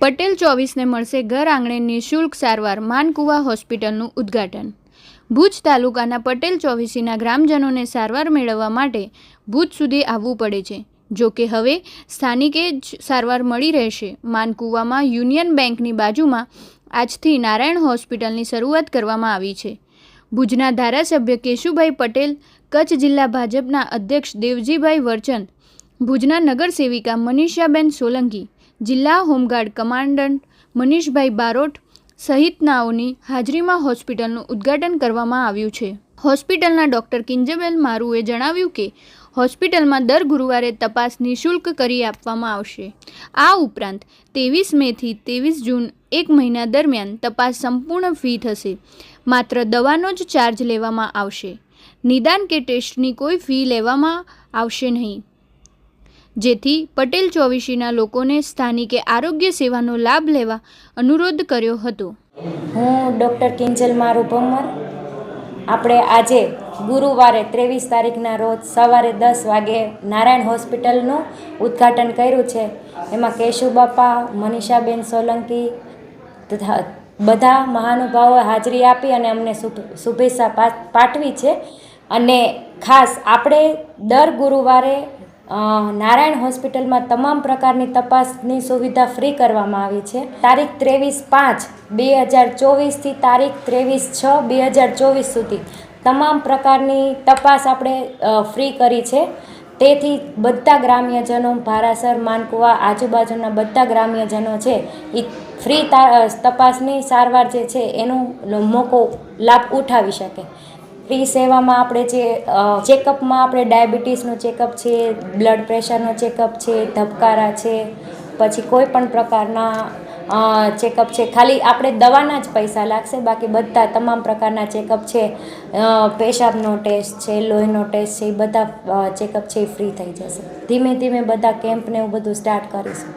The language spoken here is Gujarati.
પટેલ ચોવીસને મળશે ઘર આંગણે નિઃશુલ્ક સારવાર માનકુવા હોસ્પિટલનું ઉદ્ઘાટન. ભુજ તાલુકાના પટેલ ચોવીસીના ગ્રામજનોને સારવાર મેળવવા માટે ભુજ સુધી આવવું પડે છે. જો કે હવે સ્થાનિકે જ સારવાર મળી રહેશે. માનકુવામાં યુનિયન બેંકની બાજુમાં આજથી નારાયણ હોસ્પિટલની શરૂઆત કરવામાં આવી છે. ભુજના ધારાસભ્ય કેશુભાઈ પટેલ, કચ્છ જિલ્લા ભાજપના અધ્યક્ષ દેવજીભાઈ વરચંદ ભુજના નગરસેવિકા મનીષાબેન સોલંકી, જિલ્લા home guard commandant Manishbhai Barot સહિતનાઓની હાજરીમાં હોસ્પિટલનું ઉદ્ઘાટન કરવામાં આવ્યું છે. હોસ્પિટલના ડૉક્ટર કિંજબેલ મારુએ જણાવ્યું કે હોસ્પિટલમાં દર ગુરુવારે તપાસ નિઃશુલ્ક કરી આપવામાં આવશે. આ ઉપરાંત ત્રેવીસ મેથી ત્રેવીસ જૂન એક મહિના દરમિયાન તપાસ સંપૂર્ણ ફી થશે. માત્ર દવાનો જ ચાર્જ લેવામાં આવશે. નિદાન કે ટેસ્ટની કોઈ ફી લેવામાં આવશે નહીં. જેથી પટેલ ચોવીસીના લોકોને સ્થાનિકે આરોગ્ય સેવાનો લાભ લેવા અનુરોધ કર્યો હતો. હું ડૉક્ટર કિંજલ મારુ ભમર આપણે આજે ગુરુવારે ત્રેવીસ તારીખના રોજ સવારે દસ વાગે નારાયણ હોસ્પિટલનું ઉદ્ઘાટન કર્યું છે. એમાં કેશુબાપા મનીષાબેન સોલંકી તથા બધા મહાનુભાવોએ હાજરી આપી અને અમને શુભેચ્છા પાઠવી છે. અને ખાસ આપણે દર ગુરુવારે નારાયણ હોસ્પિટલમાં તમામ પ્રકારની તપાસની સુવિધા ફ્રી કરવામાં આવી છે. તારીખ ત્રેવીસ પાંચ બે હજાર ચોવીસથી તારીખ ત્રેવીસ છ બે હજાર ચોવીસ સુધી તમામ પ્રકારની તપાસ આપણે ફ્રી કરી છે. તેથી બધા ગ્રામ્યજનો ભારાસર, માનકુવા, આજુબાજુના બધા ગ્રામ્યજનો છે એ ફ્રી તપાસની સારવાર જે છે એનો મોકો લાભ ઉઠાવી શકે. ફ્રી સેવામાં આપણે જે ચેકઅપમાં આપણે ડાયાબિટીસનું ચેકઅપ છે બ્લડ પ્રેશરનો ચેકઅપ છે, ધબકારા છે, પછી કોઈ પણ પ્રકારના ચેકઅપ છે. ખાલી આપણે દવાના જ પૈસા લાગશે, બાકી બધા તમામ પ્રકારના ચેકઅપ છે. પેશાબનો ટેસ્ટ છે, લોહીનો ટેસ્ટ છે, એ બધા ચેકઅપ છે, એ ફ્રી થઈ જશે. ધીમે ધીમે બધા કેમ્પને એવું બધું સ્ટાર્ટ કરીશું.